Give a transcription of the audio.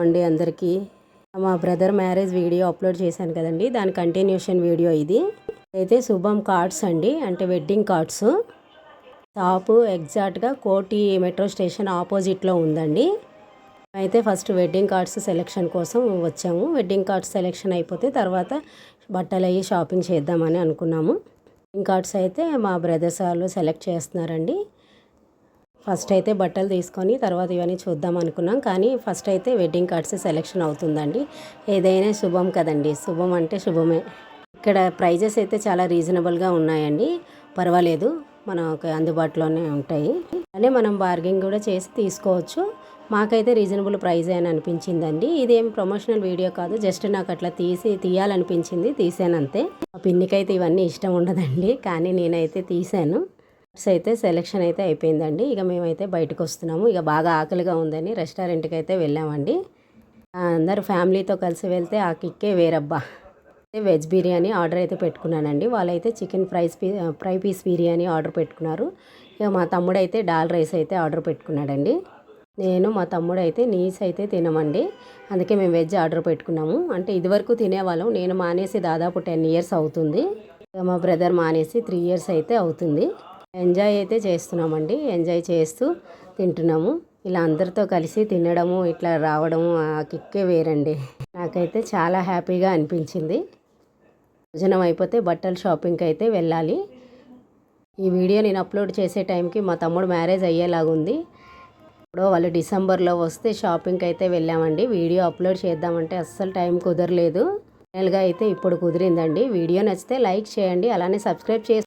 అండి అందరికీ. మా బ్రదర్ మ్యారేజ్ వీడియో అప్లోడ్ చేశాను కదండి. దాని కంటిన్యూషన్ వీడియో ఇది. అయితే శుభం కార్డ్స్ అండి. అంటే వెడ్డింగ్ కార్డ్స్. షాపు ఎగ్జాక్ట్గా కోటి మెట్రో స్టేషన్ ఆపోజిట్లో ఉందండి. అయితే ఫస్ట్ వెడ్డింగ్ కార్డ్స్ సెలెక్షన్ కోసం వచ్చాము. వెడ్డింగ్ కార్డ్స్ సెలెక్షన్ అయిపోతే తర్వాత బట్టలు అయ్యి షాపింగ్ చేద్దామని అనుకున్నాము. వెడ్డింగ్ కార్డ్స్ అయితే మా బ్రదర్స్ వాళ్ళు సెలెక్ట్ చేస్తున్నారండి. ఫస్ట్ అయితే బట్టలు తీసుకొని తర్వాత ఇవన్నీ చూద్దాం అనుకున్నాం. కానీ ఫస్ట్ అయితే వెడ్డింగ్ కార్డ్స్ సెలెక్షన్ అవుతుందండి. ఏదైనా శుభం కదండి. శుభం అంటే శుభమే. ఇక్కడ ప్రైజెస్ అయితే చాలా రీజనబుల్గా ఉన్నాయండి. పర్వాలేదు. మనకు అందుబాటులోనే ఉంటాయి. అనే మనం బార్గెన్ కూడా చేసి తీసుకోవచ్చు. మాకైతే రీజనబుల్ ప్రైజ్ అని అనిపించిందండి. ఇదేం ప్రమోషనల్ వీడియో కాదు. జస్ట్ నాకు అట్లా తీసి తీయాలనిపించింది. తీసాను అంతే. మా పిన్నికైతే ఇవన్నీ ఇష్టం ఉండదండి. కానీ నేనైతే తీసాను. అయితే సెలెక్షన్ అయితే అయిపోయిందండి. ఇక మేమైతే బయటకు వస్తున్నాము. ఇక బాగా ఆకలిగా ఉందని రెస్టారెంట్కి అయితే వెళ్ళామండి అందరు ఫ్యామిలీతో కలిసి వెళ్తే ఆ కిక్కే వేరబ్బా. వెజ్ బిర్యానీ ఆర్డర్ అయితే పెట్టుకున్నానండి. వాళ్ళైతే చికెన్ ఫ్రైస్ పీ ఫ్రై పీస్ బిర్యానీ ఆర్డర్ పెట్టుకున్నారు. ఇక మా తమ్ముడు అయితే డాల్ రైస్ అయితే ఆర్డర్ పెట్టుకున్నాడండి. నేను మా తమ్ముడు అయితే నీస్ అయితే తినమండి. అందుకే మేము వెజ్ ఆర్డర్ పెట్టుకున్నాము. అంటే ఇదివరకు తినేవాళ్ళం. నేను మానేసి దాదాపు టెన్ ఇయర్స్ అవుతుంది. ఇక మా బ్రదర్ మానేసి త్రీ ఇయర్స్ అయితే అవుతుంది. ఎంజాయ్ అయితే చేస్తున్నామండి. ఎంజాయ్ చేస్తూ తింటున్నాము. ఇలా అందరితో కలిసి తినడము ఇట్లా రావడము ఆ కిక్కే వేరండి. నాకైతే చాలా హ్యాపీగా అనిపించింది. భోజనం అయిపోతే బట్టల షాపింగ్కి అయితే వెళ్ళాలి. ఈ వీడియో నేను అప్లోడ్ చేసే టైంకి మా తమ్ముడు మ్యారేజ్ అయ్యేలాగుంది. ఇప్పుడు వాళ్ళు డిసెంబర్లో వస్తే షాపింగ్కి అయితే వెళ్ళామండి. వీడియో అప్లోడ్ చేద్దామంటే అస్సలు టైం కుదరలేదు. ఫైనల్గా అయితే ఇప్పుడు కుదిరిందండి. వీడియో నచ్చితే లైక్ చేయండి. అలానే సబ్స్క్రైబ్ చేసి